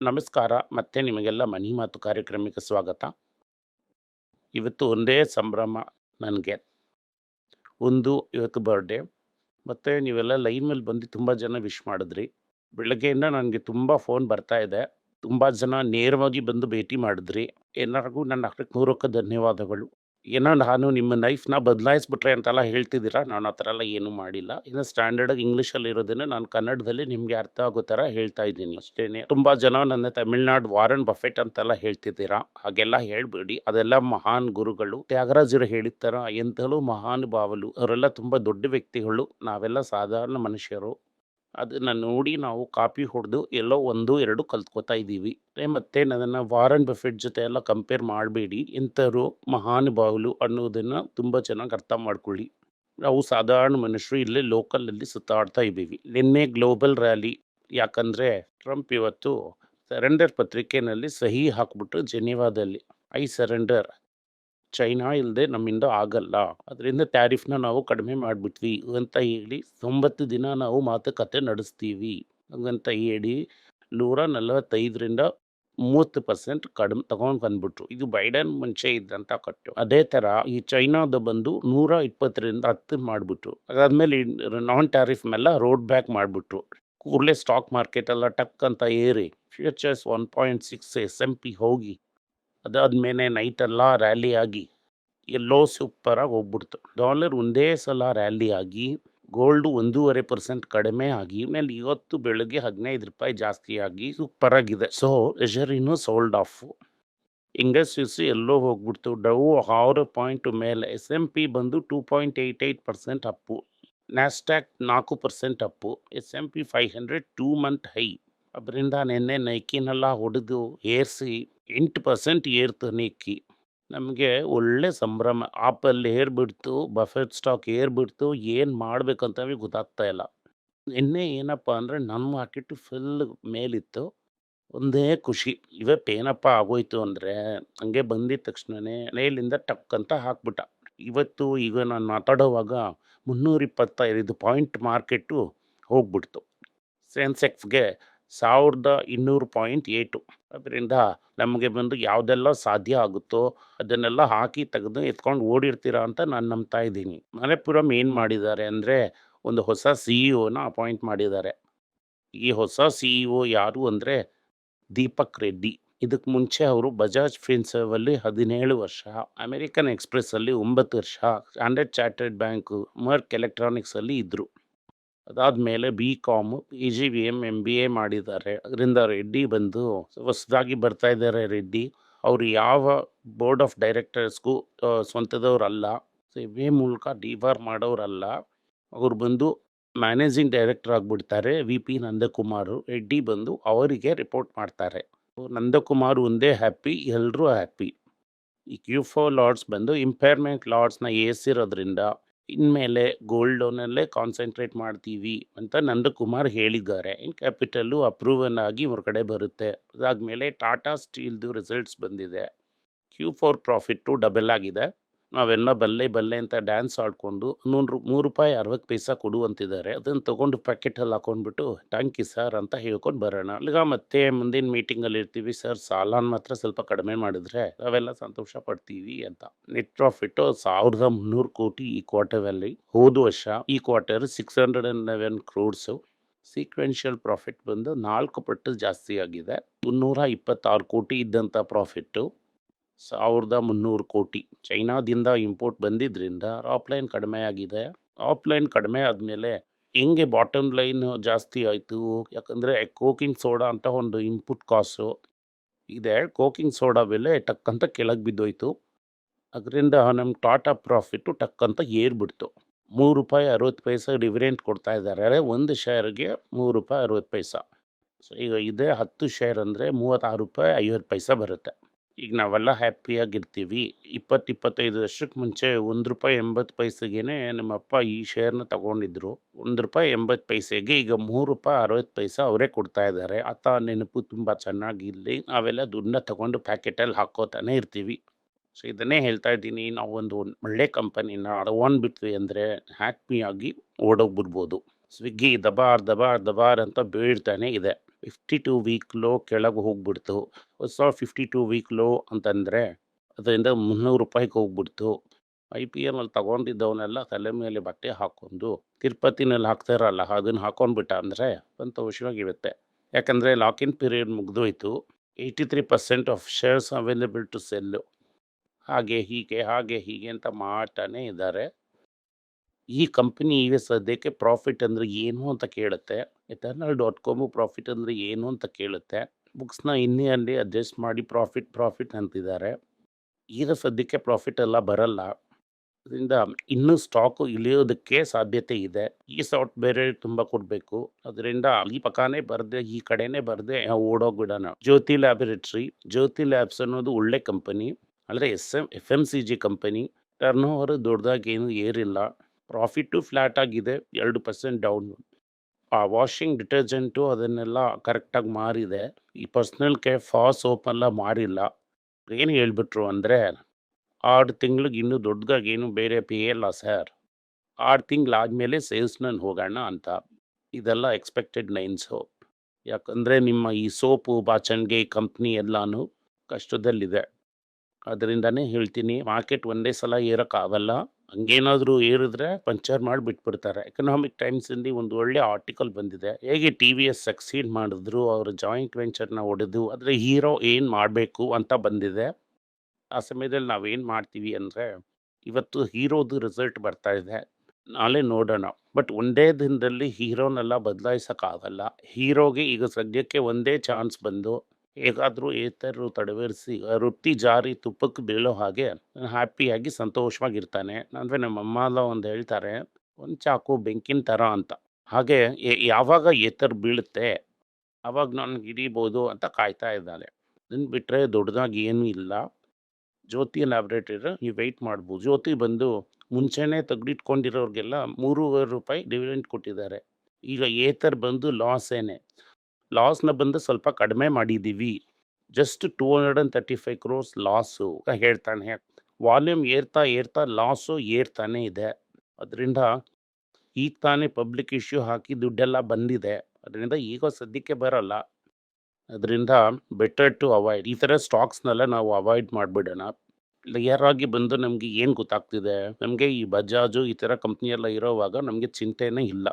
ನಮಸ್ಕಾರ, ಮತ್ತೆ ನಿಮಗೆಲ್ಲ ಮನಿ ಮಾತು ಕಾರ್ಯಕ್ರಮಕ್ಕೆ ಸ್ವಾಗತ. ಇವತ್ತು ಒಂದೇ ಸಂಭ್ರಮ ನನಗೆ. ಒಂದು ಇವತ್ತು ಬರ್ಡೇ ಮತ್ತು ನೀವೆಲ್ಲ ಲೈನ್ ಮೇಲೆ ಬಂದು ತುಂಬ ಜನ ವಿಶ್ ಮಾಡಿದ್ರಿ. ಬೆಳಗ್ಗೆಯಿಂದ ನನಗೆ ತುಂಬ ಫೋನ್ ಬರ್ತಾ ಇದೆ. ತುಂಬ ಜನ ನೇರವಾಗಿ ಬಂದು ಭೇಟಿ ಮಾಡಿದ್ರಿ. ಎಲ್ಲರಿಗೂ ನನ್ನ ಹೃತ್ಪೂರ್ವಕ ಧನ್ಯವಾದಗಳು. ಏನೋ ನಾನು ನಿಮ್ಮ ಲೈಫ್ನ ಬದಲಾಯಿಸ್ಬಿಟ್ರೆ ಅಂತೆಲ್ಲ ಹೇಳ್ತಿದ್ದೀರಾ? ನಾನು ಆ ಥರ ಎಲ್ಲ ಏನೂ ಮಾಡಿಲ್ಲ. ಇನ್ನು ಸ್ಟ್ಯಾಂಡರ್ಡಾಗಿ ಇಂಗ್ಲೀಷಲ್ಲಿ ಇರೋದನ್ನು ನಾನು ಕನ್ನಡದಲ್ಲಿ ನಿಮಗೆ ಅರ್ಥ ಆಗೋ ಥರ ಹೇಳ್ತಾ ಇದ್ದೀನಿ ಅಷ್ಟೇ ತುಂಬ ಜನ ನನ್ನ ತಮಿಳ್ನಾಡು ವಾರನ್ ಬಫೆಟ್ ಅಂತೆಲ್ಲ ಹೇಳ್ತಿದ್ದೀರಾ? ಹಾಗೆಲ್ಲ ಹೇಳ್ಬೇಡಿ. ಅದೆಲ್ಲ ಮಹಾನ್ ಗುರುಗಳು. ತ್ಯಾಗರಾಜರು ಹೇಳಿದ ಥರ ಎಂತಲೂ ಮಹಾನುಭಾವಲು ಅವರೆಲ್ಲ ತುಂಬ ದೊಡ್ಡ ವ್ಯಕ್ತಿಗಳು. ನಾವೆಲ್ಲ ಸಾಧಾರಣ ಮನುಷ್ಯರು. ಅದನ್ನು ನೋಡಿ ನಾವು ಕಾಪಿ ಹೊಡೆದು ಎಲ್ಲೋ ಒಂದು, ಎರಡು ಕಲ್ತ್ಕೋತಾ ಇದ್ದೀವಿ. ಮತ್ತೆ ಅದನ್ನು ವಾರನ್ ಬಫೆಟ್ ಜೊತೆ ಎಲ್ಲ ಕಂಪೇರ್ ಮಾಡಬೇಡಿ. ಇಂಥವರು ಮಹಾನುಭಾವುಲು ಅನ್ನೋದನ್ನು ತುಂಬ ಚೆನ್ನಾಗಿ ಅರ್ಥ ಮಾಡ್ಕೊಳ್ಳಿ. ನಾವು ಸಾಧಾರಣ ಮನುಷ್ಯರು ಇಲ್ಲೇ ಲೋಕಲಲ್ಲಿ ಸುತ್ತಾಡ್ತಾ ಇದ್ದೀವಿ. ನಿನ್ನೆ ಗ್ಲೋಬಲ್ ರ್ಯಾಲಿ ಯಾಕಂದರೆ ಟ್ರಂಪ್ ಇವತ್ತು ಸರೆಂಡರ್ ಪತ್ರಿಕೆಯಲ್ಲಿ ಸಹಿ ಹಾಕ್ಬಿಟ್ಟು ಜೆನಿವಾದಲ್ಲಿ ಐ ಸರೆಂಡರ್ ಚೈನಾ ಇಲ್ಲದೆ ನಮ್ಮಿಂದ ಆಗಲ್ಲ. ಅದರಿಂದ ಟ್ಯಾರಿಫ್ನ ನಾವು ಕಡಿಮೆ ಮಾಡಿಬಿಟ್ವಿ ಅಂತ ಹೇಳಿ ತೊಂಬತ್ತು ದಿನ ನಾವು ಮಾತುಕತೆ ನಡೆಸ್ತೀವಿ ಹಂಗಂತ ಹೇಳಿ ನೂರ ನಲವತ್ತೈದರಿಂದ ಮೂವತ್ತು ಪರ್ಸೆಂಟ್ ಕಡಿಮೆ ತಗೊಂಡು ಬಂದ್ಬಿಟ್ರು. ಇದು ಬೈಡನ್ ಮುಂಚೆ ಇದ್ದಂಥ ಕಟ್ಟು. ಅದೇ ಥರ ಈ ಚೈನಾದ ಬಂದು ನೂರ ಇಪ್ಪತ್ತರಿಂದ ಹತ್ತು ಮಾಡಿಬಿಟ್ರು. ಅದಾದಮೇಲೆ ನಾನ್ ಟ್ಯಾರಿಫ್ ಮೇಲೆ ರೋಡ್ ಬ್ಯಾಕ್ ಮಾಡಿಬಿಟ್ರು. ಕೂಡಲೇ ಸ್ಟಾಕ್ ಮಾರ್ಕೆಟೆಲ್ಲ ಟಕ್ ಅಂತ ಏರಿ futures one point six S and P ಹೋಗಿ ಅದಾದ್ಮೇಲೆ ನೈಟೆಲ್ಲ ರ್ಯಾಲಿ ಆಗಿ ಎಲ್ಲೋ ಸೂಪರಾಗಿ ಹೋಗ್ಬಿಡ್ತು. ಡಾಲರ್ ಒಂದೇ ಸಲ ರ್ಯಾಲಿ ಆಗಿ ಗೋಲ್ಡು ಒಂದೂವರೆ ಪರ್ಸೆಂಟ್ ಕಡಿಮೆ ಆಗಿ ಮೇಲೆ ಇವತ್ತು ಬೆಳಗ್ಗೆ ಹದಿನೈದು ರೂಪಾಯಿ ಜಾಸ್ತಿ ಆಗಿ ಸೂಪರಾಗಿದೆ ಸೊ ಎಜರಿನು ಸೋಲ್ಡ್ ಆಫ್ ಸಿಸು ಎಲ್ಲೋ ಹೋಗ್ಬಿಡ್ತು. ಡವ್ ಆರು ಪಾಯಿಂಟ್ ಮೇಲೆ ಎಸ್ ಎಂ ಪಿ ಬಂದು two point eight eight percent up Nasdaq ನಾಲ್ಕು percent up S and P five hundred two month high ಅದರಿಂದ ನಿನ್ನೆ ನೈಕಿನೆಲ್ಲ ಹೊಡೆದು ಏರಿಸಿ ಎಂಟು ಪರ್ಸೆಂಟ್ ಏರ್ತು ನೈಕಿ ನಮಗೆ ಒಳ್ಳೆ ಸಂಭ್ರಮ. ಆಪಲ್ ಏರ್ಬಿಡ್ತು, ಬಫೆಟ್ ಸ್ಟಾಕ್ ಏರ್ಬಿಡ್ತು, ಏನು ಮಾಡಬೇಕಂತ ಗೊತ್ತಾಗ್ತಾ ಇಲ್ಲ. ನಿನ್ನೆ ಏನಪ್ಪ ಅಂದರೆ ನನ್ನ ಮಾರ್ಕೆಟ್ ಫುಲ್ ಮೇಲಿತ್ತು. ಒಂದೇ ಖುಷಿ. ಇವತ್ತು ಏನಪ್ಪ ಆಗೋಯ್ತು ಅಂದರೆ ಹಂಗೆ ಬಂದಿದ್ದ ತಕ್ಷಣವೇ ಮೇಲಿಂದ ಟಕ್ ಅಂತ ಹಾಕ್ಬಿಟ್ಟ. ಇವತ್ತು ಈಗ ನಾನು ಮಾತಾಡೋವಾಗ ಮುನ್ನೂರಿಪ್ಪತ್ತೈದು ಪಾಯಿಂಟ್ ಮಾರ್ಕೆಟು ಹೋಗ್ಬಿಡ್ತು. ಸೆನ್ಸೆಕ್ಸ್ಗೆ ಸಾವಿರದ ಇನ್ನೂರು ಪಾಯಿಂಟ್ ಏಟು ಅದರಿಂದ ನಮಗೆ ಬಂದು ಯಾವುದೆಲ್ಲ ಸಾಧ್ಯ ಆಗುತ್ತೋ ಅದನ್ನೆಲ್ಲ ಹಾಕಿ ತೆಗೆದು ಎತ್ಕೊಂಡು ಓಡಿರ್ತೀರಾ ಅಂತ ನಾನು ನಂಬ್ತಾ ಇದ್ದೀನಿ. ಮನೆಪುರಂ ಏನು ಮಾಡಿದ್ದಾರೆ ಅಂದರೆ ಒಂದು ಹೊಸ ಸಿ ಇ ಒನ ಅಪಾಯಿಂಟ್ ಮಾಡಿದ್ದಾರೆ. ಈ ಹೊಸ ಸಿ ಇ ಒ ಯಾರು ಅಂದರೆ ದೀಪಕ್ ರೆಡ್ಡಿ. ಇದಕ್ಕೆ ಮುಂಚೆ ಅವರು ಬಜಾಜ್ ಫಿನ್ಸರ್ವಲ್ಲಿ ಹದಿನೇಳು ವರ್ಷ ಅಮೆರಿಕನ್ ಎಕ್ಸ್ಪ್ರೆಸ್ಸಲ್ಲಿ ಒಂಬತ್ತು ವರ್ಷ ಸ್ಟ್ಯಾಂಡರ್ಡ್ ಚಾರ್ಟರ್ಡ್ ಬ್ಯಾಂಕು ಮರ್ಕ್ ಎಲೆಕ್ಟ್ರಾನಿಕ್ಸಲ್ಲಿ ಇದ್ದರು ಅದಾದಮೇಲೆ B com P G V M M B A ಮಾಡಿದ್ದಾರೆ. ಅದರಿಂದ ರೆಡ್ಡಿ ಬಂದು ಹೊಸದಾಗಿ ಬರ್ತಾ ಇದ್ದಾರೆ ರೆಡ್ಡಿ. ಅವರು ಯಾವ ಬೋರ್ಡ್ ಆಫ್ ಡೈರೆಕ್ಟರ್ಸ್ಗೂ ಸ್ವಂತದವರಲ್ಲ. ಸೇವೆ ಮೂಲಕ ಡಿವಾರ್ ಮಾಡೋರಲ್ಲ. ಅವ್ರು ಬಂದು ಮ್ಯಾನೇಜಿಂಗ್ ಡೈರೆಕ್ಟರ್ ಆಗಿಬಿಡ್ತಾರೆ ವಿ ಪಿ ನಂದಕುಮಾರ್. ರೆಡ್ಡಿ ಬಂದು ಅವರಿಗೆ ರಿಪೋರ್ಟ್ ಮಾಡ್ತಾರೆ. ನಂದಕುಮಾರ್ ಒಂದೇ ಹ್ಯಾಪಿ ಎಲ್ಲರೂ ಹ್ಯಾಪಿ ಈ ಕ್ಯೂ ಫೋ ಲಾಡ್ಸ್ ಬಂದು ಇಂಪೇರ್ಮೆಂಟ್ ಲಾಡ್ಸ್ನ ಏಸಿರೋದ್ರಿಂದ ಇನ್ಮೇಲೆ ಗೋಲ್ಡ್ ಲೋನಲ್ಲೇ ಕಾನ್ಸಂಟ್ರೇಟ್ ಮಾಡ್ತೀವಿ ಅಂತ ನಂದಕುಮಾರ್ ಹೇಳಿದ್ದಾರೆ. ಇನ್ ಕ್ಯಾಪಿಟಲ್ಲು ಅಪ್ರೂವನ್ ಆಗಿ ಹೊರಗಡೆ ಬರುತ್ತೆ. ಅದಾದಮೇಲೆ ಟಾಟಾ ಸ್ಟೀಲ್ದು ರಿಸಲ್ಟ್ಸ್ ಬಂದಿದೆ. ಕ್ಯೂ ಫೋರ್ ಪ್ರಾಫಿಟ್ಟು ಡಬಲ್ ಆಗಿದೆ. ನಾವೆಲ್ಲ ಬಲ್ಲೆ ಬಲ್ಲೆ ಅಂತ ಡ್ಯಾನ್ಸ್ ಆಡ್ಕೊಂಡು ನೂರು ಮೂರು ರೂಪಾಯಿ ಅರವತ್ತು ಪೈಸಾ ಕೊಡು ಅಂತಿದ್ದಾರೆ. ಅದನ್ನು ತೊಗೊಂಡು ಪ್ಯಾಕೆಟಲ್ಲಿ ಹಾಕೊಂಡ್ಬಿಟ್ಟು ಟ್ಯಾಂಕ್ ಯು ಸರ್ ಅಂತ ಹೇಳ್ಕೊಂಡು ಬರೋಣ. ಅಲ್ಲಿಗ ಮತ್ತೆ ಮುಂದಿನ ಮೀಟಿಂಗಲ್ಲಿ ಇರ್ತೀವಿ. ಸರ್, ಸಾಲನ ಮಾತ್ರ ಸ್ವಲ್ಪ ಕಡಿಮೆ ಮಾಡಿದ್ರೆ ನಾವೆಲ್ಲ ಸಂತೋಷ ಪಡ್ತೀವಿ ಅಂತ. ನೆಟ್ ಪ್ರಾಫಿಟ್ ಸಾವಿರದ ಮುನ್ನೂರು ಕೋಟಿ ಈ ಕ್ವಾರ್ಟರಲ್ಲಿ ಹೋದ ವರ್ಷ ಈ quarter six hundred and eleven crores sequential profit ಬಂದು ನಾಲ್ಕು ಪಟ್ಟು ಜಾಸ್ತಿ ಆಗಿದೆ. ಮುನ್ನೂರ ಇಪ್ಪತ್ತಾರು ಕೋಟಿ ಇದ್ದಂಥ ಪ್ರಾಫಿಟ್ಟು ಸಾವಿರದ ಮುನ್ನೂರು ಕೋಟಿ. ಚೈನಾದಿಂದ ಇಂಪೋರ್ಟ್ ಬಂದಿದ್ದರಿಂದ ಆಫ್ಲೈನ್ ಕಡಿಮೆ ಆಗಿದೆ ಆಫ್ಲೈನ್ ಕಡಿಮೆ ಆದಮೇಲೆ ಹೆಂಗೆ ಬಾಟಮ್ ಲೈನ್ ಜಾಸ್ತಿ ಆಯಿತು? ಯಾಕಂದರೆ ಕೋಕಿಂಗ್ ಸೋಡಾ ಅಂತ ಒಂದು ಇನ್ಪುಟ್ ಕಾಸು ಇದೆ. ಕೋಕಿಂಗ್ ಸೋಡಾ ಬೆಲೆ ಟಕ್ಕಂತ ಕೆಳಗೆ ಬಿದ್ದೋಯ್ತು. ಅದರಿಂದ ನಮ್ಮ ಟಾಟಾ ಪ್ರಾಫಿಟ್ಟು ಟಕ್ಕಂತ ಏರ್ಬಿಡ್ತು. ಮೂರು ರೂಪಾಯಿ ಅರವತ್ತು ಪೈಸೆ ಡಿವಿಡೆಂಟ್ ಕೊಡ್ತಾ ಇದ್ದಾರೆ. ಒಂದು ಶೇರ್ಗೆ ಮೂರು ರೂಪಾಯಿ ಅರವತ್ತು ಪೈಸಾ. ಸೊ ಈಗ ಇದೇ ಹತ್ತು ಶೇರ್ ಅಂದರೆ ಮೂವತ್ತಾರು ರೂಪಾಯಿ ಐವತ್ತು ಪೈಸೆ ಬರುತ್ತೆ. ಈಗ ನಾವೆಲ್ಲ ಹ್ಯಾಪಿಯಾಗಿರ್ತೀವಿ. ಇಪ್ಪತ್ತು ಇಪ್ಪತ್ತೈದು ವರ್ಷಕ್ಕೆ ಮುಂಚೆ ಒಂದು ರೂಪಾಯಿ ಎಂಬತ್ತು ಪೈಸೆಗೆ ನಮ್ಮಪ್ಪ ಈ ಶೇರ್ನ ತಗೊಂಡಿದ್ರು. ಒಂದು ರೂಪಾಯಿ ಎಂಬತ್ತು ಪೈಸೆಗೆ ಈಗ ಮೂರು ರೂಪಾಯಿ ಅರವತ್ತು ಪೈಸೆ ಅವರೇ ಕೊಡ್ತಾ ಇದ್ದಾರೆ. ಆತ ನೆನಪು ತುಂಬ ಚೆನ್ನಾಗಿರಲಿ. ನಾವೆಲ್ಲ ದುಡ್ಡನ್ನ ತಗೊಂಡು ಪ್ಯಾಕೆಟಲ್ಲಿ ಹಾಕೋತಾನೆ ಇರ್ತೀವಿ. ಸೊ ಇದನ್ನೇ ಹೇಳ್ತಾ ಇದ್ದೀನಿ. ನಾವು ಒಂದು ಒಳ್ಳೆ ಕಂಪನಿನ ತಗೊಂಡ್ಬಿಟ್ವಿ ಅಂದರೆ ಹ್ಯಾಪಿಯಾಗಿ ಓಡೋಗ್ಬಿಡ್ಬೋದು. ಸ್ವಿಗ್ಗಿ ದಬಾರ್ ದಬಾರ್ ದಬಾರ್ ಅಂತ ಬೀಳ್ತಾನೆ ಇದೆ. ಫಿಫ್ಟಿ ಟು ವೀಕ್ ಲೋ ಕೆಳಗೆ ಹೋಗ್ಬಿಡ್ತು. ಹೊಸ ಫಿಫ್ಟಿ ಟು ವೀಕ್ ಲೋ ಅಂತಂದರೆ ಅದರಿಂದ ಮುನ್ನೂರು ರೂಪಾಯಿಗೆ ಹೋಗ್ಬಿಡ್ತು. ಐ ಪಿ ಎಲ್ನಲ್ಲಿ ತೊಗೊಂಡಿದ್ದವನ್ನೆಲ್ಲ ತಲೆ ಮೇಲೆ ಬಟ್ಟೆ ಹಾಕ್ಕೊಂಡು ತಿರುಪತಿನಲ್ಲಿ ಹಾಕ್ತಾರಲ್ಲ ಅದನ್ನು ಹಾಕೊಂಡ್ಬಿಟ್ಟ ಅಂದರೆ ಸಂತೋಷವಾಗಿರುತ್ತೆ ಯಾಕಂದರೆ ಲಾಕಿನ್ ಪೀರಿಯಡ್ ಮುಗಿದೋಯ್ತು. Eighty three percent of shares available to sell ಹಾಗೆ ಹೀಗೆ ಹಾಗೆ ಹೀಗೆ ಅಂತ ಮಾಡ್ತಾನೆ ಇದ್ದಾರೆ. ಈ ಕಂಪ್ನಿ ಈಗ ಸದ್ಯಕ್ಕೆ ಪ್ರಾಫಿಟ್ ಅಂದರೆ ಏನು ಅಂತ ಕೇಳುತ್ತೆ. ಎಟರ್ನಲ್ ಡಾಟ್ ಕಾಮು ಪ್ರಾಫಿಟ್ ಅಂದರೆ ಏನು ಅಂತ ಕೇಳುತ್ತೆ. ಬುಕ್ಸ್ನ ಇನ್ನೇ ಅಲ್ಲಿ ಅಡ್ಜಸ್ಟ್ ಮಾಡಿ ಪ್ರಾಫಿಟ್ ಪ್ರಾಫಿಟ್ ಅಂತಿದ್ದಾರೆ. ಈಗ ಸದ್ಯಕ್ಕೆ ಪ್ರಾಫಿಟ್ ಎಲ್ಲ ಬರಲ್ಲ. ಅದರಿಂದ ಇನ್ನೂ ಸ್ಟಾಕು ಇಳಿಯೋದಕ್ಕೆ ಸಾಧ್ಯತೆ ಇದೆ. ಈ ಸಾಫ್ಟ್ ಬೇರೆ ತುಂಬ ಕೊಡಬೇಕು. ಅದರಿಂದ ಈ ಪಕ್ಕನೇ ಬರದೆ, ಈ ಕಡೆನೇ ಬರದೆ ಓಡೋಗ್ಬಿಡೋಣ ಜ್ಯೋತಿ ಲ್ಯಾಬೊರೇಟ್ರಿ, ಜ್ಯೋತಿ ಲ್ಯಾಬ್ಸ್ ಅನ್ನೋದು ಒಳ್ಳೆ ಕಂಪನಿ. ಅಂದರೆ S M F M C G company. Turn over ದೊಡ್ಡದಾಗಿ ಏನು ಏರಿಲ್ಲ. ಪ್ರಾಫಿಟ್ಟು ಫ್ಲ್ಯಾಟ್ ಆಗಿದೆ ಎರಡು ಪರ್ಸೆಂಟ್ ಡೌನ್. ಆ ವಾಷಿಂಗ್ ಡಿಟರ್ಜೆಂಟು ಅದನ್ನೆಲ್ಲ ಕರೆಕ್ಟಾಗಿ ಮಾರಿದೆ. ಈ ಪರ್ಸ್ನಲ್ ಕೇರ್ ಸೋಪ್ ಎಲ್ಲ ಮಾರಿಲ್ಲ. ಏನು ಹೇಳ್ಬಿಟ್ರು ಅಂದರೆ, ಆರು ತಿಂಗ್ಳಿಗೆ ಇನ್ನೂ ದೊಡ್ಡದಾಗಿ ಏನು ಬೇರೆ ಪೇ ಇಲ್ಲ ಸರ್. ಆರು ತಿಂಗಳಾದಮೇಲೆ ಸೇಲ್ಸ್ನಲ್ಲಿ ಹೋಗೋಣ ಅಂತ. ಇದೆಲ್ಲ ಎಕ್ಸ್ಪೆಕ್ಟೆಡ್ ಲೈನ್ಸು ಯಾಕಂದರೆ ನಿಮ್ಮ ಈ ಸೋಪು, ಬಾಚಣಿಗೆ, ಕಂಪ್ನಿ ಎಲ್ಲನೂ ಕಷ್ಟದಲ್ಲಿದೆ. ಅದರಿಂದನೇ ಹೇಳ್ತೀನಿ, ಮಾರ್ಕೆಟ್ ಒಂದೇ ಸಲ ಏರೋಕ್ಕಾಗಲ್ಲ. ಹಂಗೇನಾದರೂ ಏರಿದ್ರೆ ಪಂಚರ್ ಮಾಡಿ ಬಿಟ್ಬಿಡ್ತಾರೆ. ಎಕನಾಮಿಕ್ ಟೈಮ್ಸಲ್ಲಿ ಒಂದು ಒಳ್ಳೆ ಆರ್ಟಿಕಲ್ ಬಂದಿದೆ. ಹೇಗೆ ಟಿ ವಿ ಎಸ್ ಸಕ್ಸೀಡ್ ಮಾಡಿದ್ರು, ಅವರ ಜಾಯಿಂಟ್ ವೆಂಚರ್ನ ಹೊಡೆದು ಅದರ ಹೀರೋ ಏನು ಮಾಡಬೇಕು ಅಂತ ಬಂದಿದೆ. ಆ ಸಮಯದಲ್ಲಿ ನಾವೇನು ಮಾಡ್ತೀವಿ ಅಂದರೆ, ಇವತ್ತು ಹೀರೋದು ರಿಸಲ್ಟ್ ಬರ್ತಾ ಇದೆ. ನಾಳೆ ನೋಡೋಣ. ಬಟ್ ಒಂದೇ ದಿನದಲ್ಲಿ ಹೀರೋನೆಲ್ಲ ಬದಲಾಯಿಸೋಕ್ಕಾಗಲ್ಲ ಹೀರೋಗೆ ಈಗ ಸದ್ಯಕ್ಕೆ ಒಂದೇ ಚಾನ್ಸ್ ಬಂದು ಹೇಗಾದರೂ ಏತರು ತಡವೇರಿಸಿ, ರೊಟ್ಟಿ ಜಾರಿ ತುಪ್ಪಕ್ಕೆ ಬೀಳೋ ಹಾಗೆ ಹ್ಯಾಪಿಯಾಗಿ ಸಂತೋಷವಾಗಿರ್ತಾನೆ. ಅಂದರೆ ನಮ್ಮ ಅಮ್ಮ ಎಲ್ಲ ಒಂದು ಹೇಳ್ತಾರೆ, ಒಂದು ಚಾಕು ಬೆಂಕಿನ ಥರ ಅಂತ. ಹಾಗೆ ಯಾವಾಗ ಏತರ್ ಬೀಳುತ್ತೆ ಆವಾಗ ನಾನು ಹಿಡಿಬೋದು ಅಂತ ಕಾಯ್ತಾ ಇದ್ದಾನೆ ಅದನ್ನು ಬಿಟ್ಟರೆ ದೊಡ್ಡದಾಗಿ ಏನೂ ಇಲ್ಲ. ಜ್ಯೋತಿ ಲ್ಯಾಬ್ರೇಟರಿ ನೀವು ವೆಯ್ಟ್ ಮಾಡ್ಬೋದು. ಜ್ಯೋತಿ ಬಂದು ಮುಂಚೆನೇ ತೆಗೆದಿಟ್ಕೊಂಡಿರೋರಿಗೆಲ್ಲ ಮೂರುವರೆ ರೂಪಾಯಿ ಡಿವಿಡೆಂಟ್ ಕೊಟ್ಟಿದ್ದಾರೆ. ಈಗ ಏತರ್ ಬಂದು ಲಾಸೇನೆ. ಲಾಸ್ನ ಬಂದು ಸ್ವಲ್ಪ ಕಡಿಮೆ ಮಾಡಿದ್ದೀವಿ just two hundred and thirty five crores loss ಹೇಳ್ತಾನೆ. ವಾಲ್ಯೂಮ್ ಏರ್ತಾ ಏರ್ತಾ ಲಾಸು ಏರ್ತಾನೆ ಇದೆ. ಅದರಿಂದ ಈಗ ತಾನೇ ಪಬ್ಲಿಕ್ ಇಶ್ಯೂ ಹಾಕಿ ದುಡ್ಡೆಲ್ಲ ಬಂದಿದೆ. ಅದರಿಂದ ಈಗ ಸದ್ಯಕ್ಕೆ ಬರಲ್ಲ. ಅದರಿಂದ ಬೆಟರ್ ಟು ಅವಾಯ್ಡ್ ಈ ಥರ ಸ್ಟಾಕ್ಸ್ನೆಲ್ಲ ನಾವು ಅವಾಯ್ಡ್ ಮಾಡಿಬಿಡೋಣ. ಆಗಿ ಬಂದು ನಮಗೆ ಏನು ಗೊತ್ತಾಗ್ತಿದೆ? ನಮಗೆ ಈ ಬಜಾಜು ಈ ಥರ ಕಂಪ್ನಿಯೆಲ್ಲ ಇರೋವಾಗ ನಮಗೆ ಚಿಂತೆನೇ ಇಲ್ಲ.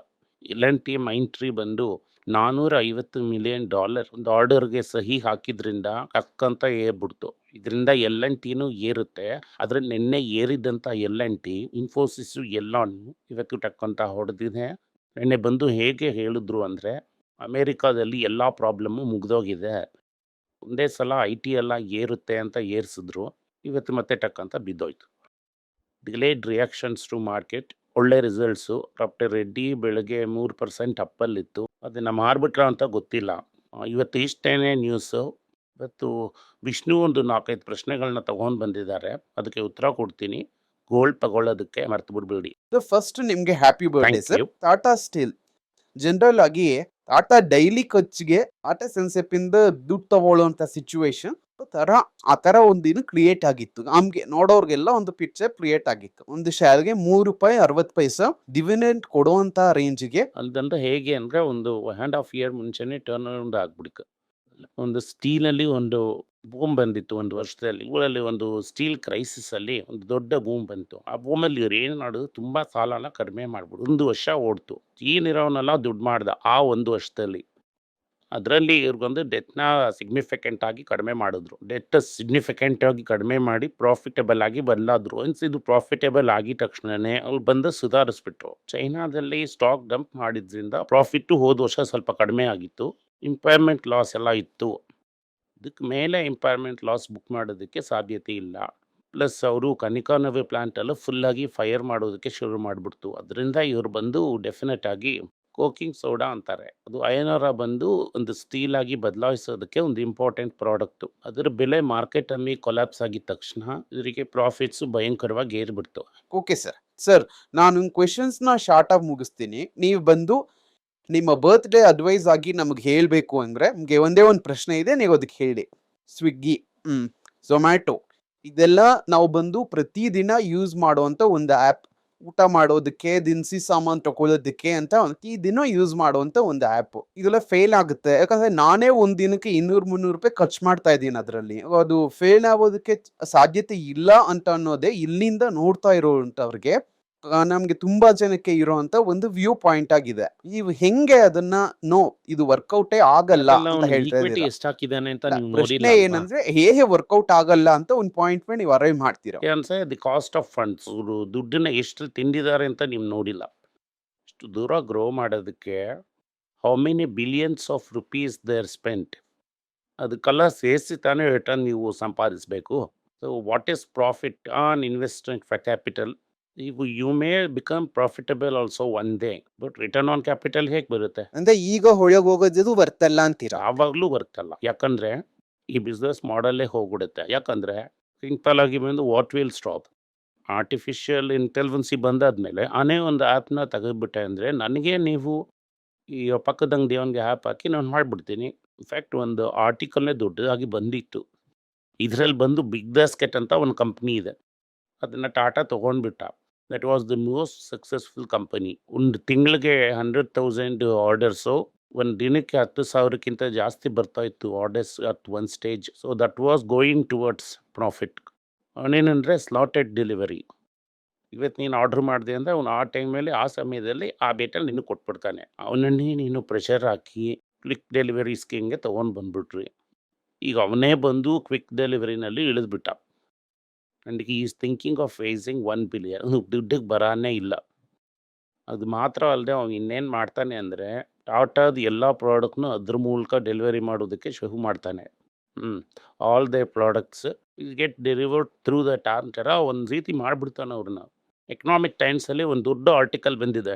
ಎಲ್ ಎನ್ ಟಿ ಬಂದು ನಾನ್ನೂರ ಐವತ್ತು ಮಿಲಿಯನ್ ಡಾಲರ್ ಒಂದು ಆರ್ಡರ್ಗೆ ಸಹಿ ಹಾಕಿದ್ರಿಂದ ಕಕ್ಕಂತ ಏರ್ಬಿಡ್ತು. ಇದರಿಂದ ಎಲ್ ಎನ್ ಟಿನೂ ಏರುತ್ತೆ. ಆದರೆ ನಿನ್ನೆ ಏರಿದಂಥ ಎಲ್ ಎನ್ ಟಿ, ಇನ್ಫೋಸಿಸು ಎಲ್ಲಾನು ಇವತ್ತು ಟಕ್ಕಂತ ಹೊಡೆದಿದೆ. ನಿನ್ನೆ ಬಂದು ಹೇಗೆ ಹೇಳಿದ್ರು ಅಂದರೆ ಅಮೇರಿಕಾದಲ್ಲಿ ಎಲ್ಲ ಪ್ರಾಬ್ಲಮ್ಮು ಮುಗ್ದೋಗಿದೆ. ಒಂದೇ ಸಲ ಐ ಟಿ ಎಲ್ಲ ಏರುತ್ತೆ ಅಂತ ಏರಿಸಿದ್ರು. ಇವತ್ತು ಮತ್ತೆ ಟಕ್ಕಂತ ಬಿದ್ದೋಯ್ತು. ಡಿಲೇಡ್ ರಿಯಾಕ್ಷನ್ಸ್ ಟು ಮಾರ್ಕೆಟ್ ಒಳ್ಳೆ ರಿಸಲ್ಟ್ಸು ಡಾಕ್ಟರ್ ರೆಡ್ಡಿ ಬೆಳಗ್ಗೆ ಮೂರು ಪರ್ಸೆಂಟ್ ಅಪ್ಪಲ್ಲಿತ್ತು. ಅದನ್ನು ಮಾರ್ಬಿಟ್ರ ಅಂತ ಗೊತ್ತಿಲ್ಲ. ಇವತ್ತು ಇಷ್ಟೇನೆ ನ್ಯೂಸು ಇವತ್ತು ವಿಷ್ಣು ಒಂದು ನಾಲ್ಕೈದು ಪ್ರಶ್ನೆಗಳನ್ನ ತಗೊಂಡು ಬಂದಿದ್ದಾರೆ. ಅದಕ್ಕೆ ಉತ್ತರ ಕೊಡ್ತೀನಿ. ಗೋಲ್ಡ್ ತಗೊಳ್ಳೋದಕ್ಕೆ ಮರ್ತು ಬಿಡ್ಬೇಡಿ. ಫಸ್ಟ್ ನಿಮಗೆ happy birthday sir Tata steel general ಆಗಿ ಟಾಟಾ ಡೈಲಿ ಖರ್ಚಿಗೆ ಟಾಟಾ ಸೆನ್ಸೆಪ್ ಇಂದ ದುಡ್ಡು ತಗೊಳ್ಳುವಂತ ಸಿಚುವೇಶನ್ ತರ ಆ ತರ ಒಂದಿನ ಕ್ರಿಯೇಟ್ ಆಗಿತ್ತು. ನಮಗೆ ನೋಡೋರ್ಗೆಲ್ಲ ಒಂದು ಪಿಕ್ಚರ್ ಕ್ರಿಯೇಟ್ ಆಗಿತ್ತು. ಒಂದು ಶೇರ್ಗೆ ಮೂರು ರೂಪಾಯಿ ಅರವತ್ತು ಪೈಸಾ ಡಿವಿಡೆಂಟ್ ಕೊಡುವಂತ ರೇಂಜ್ಗೆ ಅಲ್ದಂದ್ರೆ ಹೇಗೆ ಅಂದರೆ ಒಂದು ಹ್ಯಾಂಡ್ ಆಫ್ ಇಯರ್ ಮುಂಚೆನೆ ಟರ್ನ್ ಅರೌಂಡ್ ಆಗ್ಬಿಡ್ತು. ಒಂದು ಸ್ಟೀಲಲ್ಲಿ ಒಂದು ಬೂಮ್ ಬಂದಿತ್ತು ಒಂದು ವರ್ಷದಲ್ಲಿ. ಊರಲ್ಲಿ ಒಂದು ಸ್ಟೀಲ್ ಕ್ರೈಸಿಸ್ ಅಲ್ಲಿ ಒಂದು ದೊಡ್ಡ ಬೂಮ್ ಬಂತು. ಆ ಬೂಮಲ್ಲಿ ಇವ್ರು ಏನು ಮಾಡೋದು? ತುಂಬ ಸಾಲನ ಕಡಿಮೆ ಮಾಡ್ಬಿಡು. ಒಂದು ವರ್ಷ ಓಡ್ತು. ಈನಿರೋನೆಲ್ಲ ದುಡ್ಡು ಮಾಡ್ದ ಆ ಒಂದು ವರ್ಷದಲ್ಲಿ. ಅದರಲ್ಲಿ ಇವ್ರಿಗೊಂದು ಡೆತ್ನ ಸಿಗ್ನಿಫಿಕೆಂಟ್ ಆಗಿ ಕಡಿಮೆ ಮಾಡಿದ್ರು. ಡೆತ್ ಸಿಗ್ನಿಫಿಕೆಂಟ್ ಆಗಿ ಕಡಿಮೆ ಮಾಡಿ ಪ್ರಾಫಿಟೇಬಲ್ ಆಗಿ ಬದಲಾದ್ರು ಒನ್ಸ್ ಇದು ಪ್ರಾಫಿಟೇಬಲ್ ಆಗಿದ ತಕ್ಷಣನೇ ಅವ್ರು ಬಂದು ಸುಧಾರಿಸ್ಬಿಟ್ರು. ಚೈನಾದಲ್ಲಿ ಸ್ಟಾಕ್ ಡಂಪ್ ಮಾಡಿದ್ರಿಂದ ಪ್ರಾಫಿಟ್ಟು ಹೋದ ವರ್ಷ ಸ್ವಲ್ಪ ಕಡಿಮೆ ಆಗಿತ್ತು. ಇಂಪೈರ್ಮೆಂಟ್ ಲಾಸ್ ಎಲ್ಲ ಇತ್ತು. ಇದಕ್ಕೆ ಮೇಲೆ ಇಂಪೈರ್ಮೆಂಟ್ ಲಾಸ್ ಬುಕ್ ಮಾಡೋದಕ್ಕೆ ಸಾಧ್ಯತೆ ಇಲ್ಲ. ಪ್ಲಸ್ ಅವರು ಕನಿಕಾನವಿ ಪ್ಲಾಂಟಲ್ಲೂ ಫುಲ್ಲಾಗಿ ಫೈರ್ ಮಾಡೋದಕ್ಕೆ ಶುರು ಮಾಡಿಬಿಡ್ತು. ಅದರಿಂದ ಇವರು ಬಂದು ಡೆಫಿನೆಟ್ ಆಗಿ ಕೋಕಿಂಗ್ ಸೋಡಾ ಅಂತಾರೆ. ಅದು ಅಯನೋರ ಬಂದು ಒಂದು ಸ್ಟೀಲ್ ಆಗಿ ಬದಲಾಯಿಸೋದಕ್ಕೆ ಒಂದು ಇಂಪಾರ್ಟೆಂಟ್ ಪ್ರಾಡಕ್ಟು. ಅದರ ಬೆಲೆ ಮಾರ್ಕೆಟಲ್ಲಿ ಕೊಲಾಪ್ಸ್ ಆಗಿದ ತಕ್ಷಣ ಇದರಿಗೆ ಪ್ರಾಫಿಟ್ಸ್ ಭಯಂಕರವಾಗಿ ಏರ್ಬಿಡ್ತು. Okay sir. ಸರ್, ನಾನು ಕ್ವೆಶನ್ಸ್ನ ಶಾರ್ಟ್ ಆಗಿ ಮುಗಿಸ್ತೀನಿ. ನೀವು ಬಂದು ನಿಮ್ಮ ಬರ್ತ್ಡೇ ಅಡ್ವೈಸ್ ಆಗಿ ನಮಗೆ ಹೇಳಬೇಕು ಅಂದ್ರೆ ನಿಮಗೆ ಒಂದೇ ಒಂದು ಪ್ರಶ್ನೆ ಇದೆ, ನೀವು ಅದಕ್ಕೆ ಹೇಳಿ. ಸ್ವಿಗ್ಗಿ ಹ್ಞೂ ಝೊಮ್ಯಾಟೊ ಇದೆಲ್ಲ ನಾವು ಬಂದು ಪ್ರತಿದಿನ ಯೂಸ್ ಮಾಡುವಂತ ಒಂದು ಆ್ಯಪ್. ಊಟ ಮಾಡೋದಕ್ಕೆ ದಿನಸಿ ಸಾಮಾನು ತಗೊಳ್ಳೋದಕ್ಕೆ ಅಂತ ಪ್ರತಿದಿನ ಯೂಸ್ ಮಾಡುವಂತ ಒಂದು ಆ್ಯಪ್ ಇದೆಲ್ಲ ಫೇಲ್ ಆಗುತ್ತೆ. ಯಾಕಂದ್ರೆ ನಾನೇ ಒಂದು ದಿನಕ್ಕೆ ಇನ್ನೂರು ಮುನ್ನೂರು ರೂಪಾಯಿ ಖರ್ಚು ಮಾಡ್ತಾ ಇದ್ದೀನಿ ಅದರಲ್ಲಿ. ಅದು ಫೇಲ್ ಆಗೋದಕ್ಕೆ ಸಾಧ್ಯತೆ ಇಲ್ಲ ಅಂತ ಅನ್ನೋದೇ ಇಲ್ಲಿಂದ ನೋಡ್ತಾ ಇರೋಂಥವ್ರಿಗೆ. ಆ, ನಮ್ಗೆ ತುಂಬಾ ಜನಕ್ಕೆ ಇರೋಂತ ಒಂದು ವ್ಯೂ ಪಾಯಿಂಟ್ ಆಗಿದೆ. ಇವ್ ಹೆಂಗೆ ಅದನ್ನ ನೋ ಇದು ವರ್ಕೌಟೇ ಆಗಲ್ಲ ಅಂತ ಹೇಳ್ತಾ ಪ್ರಶ್ನೆ? ಏನಂದ್ರೆ ಹೇಗೆ ವರ್ಕೌಟ್ ಆಗಲ್ಲ ಅಂತ ಒಂದು ಪಾಯಿಂಟ್ ಮೇಲೆ ನೀವು ಅರೈವ್ ಮಾಡ್ತೀರಾ? ದಿ ಕಾಸ್ಟ್ ಆಫ್ ಫಂಡ್ಸ್ ದುಡ್ಡನ್ನ ಎಷ್ಟು ತಿಂದಿದ್ದಾರೆ ಅಂತ ನೀವು ನೋಡಿಲ್ಲ. ಇಷ್ಟು ದೂರ ಗ್ರೋ ಮಾಡೋದಕ್ಕೆ how many billions of rupees there spent ಅದಕ್ಕೆಲ್ಲ ಸೇರಿಸಿ ತಾನೇ ರಿಟರ್ನ್ ನೀವು ಸಂಪಾದಿಸಬೇಕು. So what is profit on investment for capital ಇವು you may become profitable also one day but return on capital ಹೇಗೆ ಬರುತ್ತೆ? ಅಂದ್ರೆ ಈಗ ಹೊಳಗೆ ಹೋಗೋದು ಬರ್ತಲ್ಲ ಅಂತೀರಾ? ಯಾವಾಗಲೂ ಬರ್ತಲ್ಲ. ಯಾಕಂದ್ರೆ ಈ ಬಿಸ್ನೆಸ್ ಮಾಡಲ್ಲೇ ಹೋಗ್ಬಿಡುತ್ತೆ. ಯಾಕಂದ್ರೆ ಸಿಂಪಲ್ ಆಗಿ ಬಂದು what will stop artificial intelligence ಬಂದಾದ್ಮೇಲೆ ಅನೇ ಒಂದು ಆ್ಯಪ್ನ ತೆಗೆದ್ಬಿಟ್ಟೆ ಅಂದರೆ ನನಗೆ ನೀವು ಈ ಪಕ್ಕದ ಅಂಗಡಿಯವನಿಗೆ ಆ್ಯಪ್ ಹಾಕಿ ನಾನು ಮಾಡಿಬಿಡ್ತೀನಿ. ಇನ್ಫ್ಯಾಕ್ಟ್ ಒಂದು ಆರ್ಟಿಕಲ್ನೇ ದೊಡ್ಡದಾಗಿ ಬಂದಿತ್ತು. ಇದರಲ್ಲಿ ಬಂದು ಬಿಗ್ ಬಾಸ್ಕೆಟ್ ಅಂತ ಒಂದು ಕಂಪ್ನಿ ಇದೆ. ಅದನ್ನು Tata ತೊಗೊಂಡ್ಬಿಟ್ಟ. That was the most successful company ಒಂದು ತಿಂಗಳಿಗೆ ಹಂಡ್ರೆಡ್ ತೌಸಂಡ್ ಆರ್ಡರ್ಸು ಒಂದು ದಿನಕ್ಕೆ ಹತ್ತು ಸಾವಿರಕ್ಕಿಂತ ಜಾಸ್ತಿ ಬರ್ತಾ ಇತ್ತು orders at one stage so that was going towards profit ಅವನೇನಂದರೆ slotted delivery ಇವತ್ತು ನೀನು ಆರ್ಡ್ರ್ ಮಾಡಿದೆ ಅಂದರೆ ಅವನು ಆ ಟೈಮಲ್ಲಿ ಆ ಸಮಯದಲ್ಲಿ ಆ ಬೇಟಲ್ಲಿ ನಿನಗೆ ಕೊಟ್ಬಿಡ್ತಾನೆ. ಅವನನ್ನೇ ನೀನು ಪ್ರೆಷರ್ ಹಾಕಿ ಕ್ವಿಕ್ ಡೆಲಿವರಿ ಸ್ಕೀಮ್ಗೆ ತೊಗೊಂಡು ಬಂದ್ಬಿಟ್ರಿ. ಈಗ ಅವನೇ ಬಂದು ಕ್ವಿಕ್ ಡೆಲಿವರಿನಲ್ಲಿ ಇಳಿದ್ಬಿಟ್ಟ. And is thinking of raising one billion ದುಡ್ಡಿಗೆ ಬರಾನೇ ಇಲ್ಲ. ಅದು ಮಾತ್ರ ಅಲ್ಲದೆ ಅವ್ನು ಇನ್ನೇನು ಮಾಡ್ತಾನೆ ಅಂದರೆ, ಟಾಟಾದ ಎಲ್ಲ ಪ್ರಾಡಕ್ಟ್ನು ಅದ್ರ ಮೂಲಕ ಡೆಲಿವರಿ ಮಾಡೋದಕ್ಕೆ ಶುರು ಮಾಡ್ತಾನೆ. ಹ್ಞೂ all they products get delivered through the ಟಾನ್ ಥರ ಒಂದು ರೀತಿ ಮಾಡಿಬಿಡ್ತಾನೆ ಅವ್ರನ್ನ ಎಕನಾಮಿಕ್ ಟೈಮ್ಸಲ್ಲಿ ಒಂದು ದೊಡ್ಡ ಆರ್ಟಿಕಲ್ ಬಂದಿದೆ.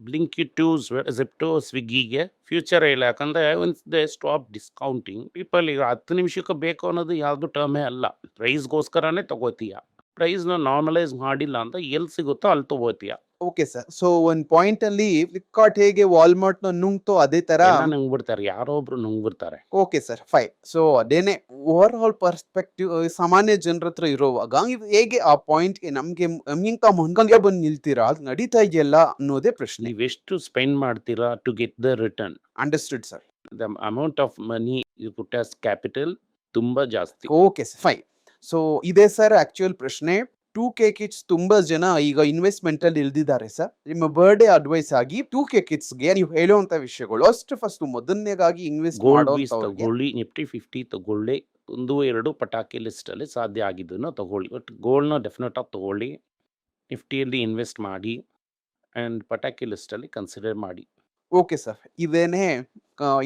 ಬ್ಲಿಂಕಿ ಟ್ಯೂಸ್ ಝೆಪ್ಟೋ ಸ್ವಿಗ್ಗಿಗೆ ಫ್ಯೂಚರ್ ಇಲ್ಲ. ಯಾಕಂದರೆ once they stop discounting people ಈಗ ಹತ್ತು ನಿಮಿಷಕ್ಕೆ ಬೇಕು ಅನ್ನೋದು ಯಾವುದು ಟರ್ಮೇ ಅಲ್ಲ. ಪ್ರೈಸ್ಗೋಸ್ಕರನೇ ತಗೋತೀಯ. ಪ್ರೈಸ್ನ ನಾರ್ಮಲೈಸ್ ಮಾಡಿಲ್ಲ ಅಂತ ಎಲ್ಲಿ ಸಿಗುತ್ತೋ ಅಲ್ಲಿ ತಗೋತೀಯ. ಓಕೆ ಸರ್ ಸೊ ಒಂದ್ ಪಾಯಿಂಟ್ ಅಲ್ಲಿ ಫ್ಲಿಪ್ಕಾರ್ಟ್ ಹೇಗೆ ವಾಲ್ಮಾರ್ಟ್ನ ನುಂಗ್ತೋ ಅದೇ ತರ ಎಲ್ಲ ನುಂಗ್ಬಿಡ್ತಾರೆ. ಯಾರೋ ಒಬ್ರು ನುಂಗ್ಬಿಡ್ತಾರೆ. ಓಕೆ ಸರ್ ಫೈ ಸೊ ಅದೇನೆ ಓವರ್ ಆಲ್ ಪರ್ಸ್ಪೆಕ್ಟಿವ್ ಸಾಮಾನ್ಯ ಜನರ ಹತ್ರ ಇರುವಾಗ ಇವ್ ಹೇಗೆ ಆ ಪಾಯಿಂಟ್ ನಮ್ಗೆ ನಮ್ಗಿಂತ ಮುಂಗಂಗೆ ಬಂದು ನಿಲ್ತೀರಾ? ಅದು ನಡೀತಾ ಇದೆಯಲ್ಲ ಅನ್ನೋದೇ ಪ್ರಶ್ನೆ. ಎಷ್ಟು ಸ್ಪೆಂಡ್ ಮಾಡ್ತೀರಾ to get the return understood sir the amount of money you put as capital ತುಂಬಾ ಜಾಸ್ತಿ. ಓಕೆ ಸರ್ ಫೈ ಸೊ ಇದೇ ಸರ್ ಆಕ್ಚುಯಲ್ ಪ್ರಶ್ನೆ. ಟೂ ಕೆ ಕಿಡ್ಸ್ ತುಂಬಾ ಜನ ಈಗ ಇನ್ವೆಸ್ಟ್ಮೆಂಟ್ ಅಲ್ಲಿ ಇಳಿದಿದ್ದಾರೆ ಸರ್ ನಿಮ್ಮ ಬರ್ಡೇ ಅಡ್ವೈಸ್ ಆಗಿ ಟೂ ಕೆ ಕಿಡ್ಸ್ಗೆ ನೀವು ಹೇಳುವಂತ ವಿಷಯಗಳು. ಅಷ್ಟು ಫಸ್ಟ್ ಮೊದಲನೇಗಾಗಿ ಇನ್ವೆಸ್ಟ್ ತಗೊಳ್ಳಿ ನಿಫ್ಟಿ ಫಿಫ್ಟಿ ತಗೊಳ್ಳಿ ಒಂದು ಎರಡು ಪಟಾಕಿ ಲಿಸ್ಟಲ್ಲಿ ಸಾಧ್ಯ ಆಗಿದ್ದನ್ನು ತಗೊಳ್ಳಿ. ಬಟ್ ಗೋಲ್ಡ್ನ ಡೆಫಿನೆಟ್ ಆಗಿ ತಗೊಳ್ಳಿ. ನಿಫ್ಟಿಯಲ್ಲಿ ಇನ್ವೆಸ್ಟ್ ಮಾಡಿ ಆ್ಯಂಡ್ ಪಟಾಕಿ ಲಿಸ್ಟಲ್ಲಿ ಕನ್ಸಿಡರ್ ಮಾಡಿ. ಓಕೆ ಸರ್ ಇದೇನೇ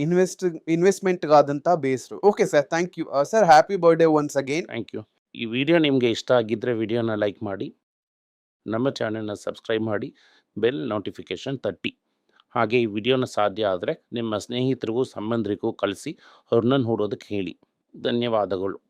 invest ಇನ್ವೆಸ್ಟ್ಮೆಂಟ್ಗಾದಂಥ base okay sir thank you sir happy birthday once again thank you ಈ ವಿಡಿಯೋ ನಿಮಗೆ ಇಷ್ಟ ಆಗಿದ್ದರೆ ವಿಡಿಯೋನ ಲೈಕ್ ಮಾಡಿ, ನಮ್ಮ ಚಾನೆಲ್ನ ಸಬ್ಸ್ಕ್ರೈಬ್ ಮಾಡಿ, ಬೆಲ್ ನೋಟಿಫಿಕೇಷನ್ ತಟ್ಟಿ. ಹಾಗೆ ಈ ವಿಡಿಯೋನ ಸಾಧ್ಯ ಆದರೆ ನಿಮ್ಮ ಸ್ನೇಹಿತರಿಗೂ ಸಂಬಂಧರಿಗೂ ಕಳಿಸಿ, ಅವ್ರನ್ನ ನೋಡೋದಕ್ಕೆ ಹೇಳಿ. ಧನ್ಯವಾದಗಳು.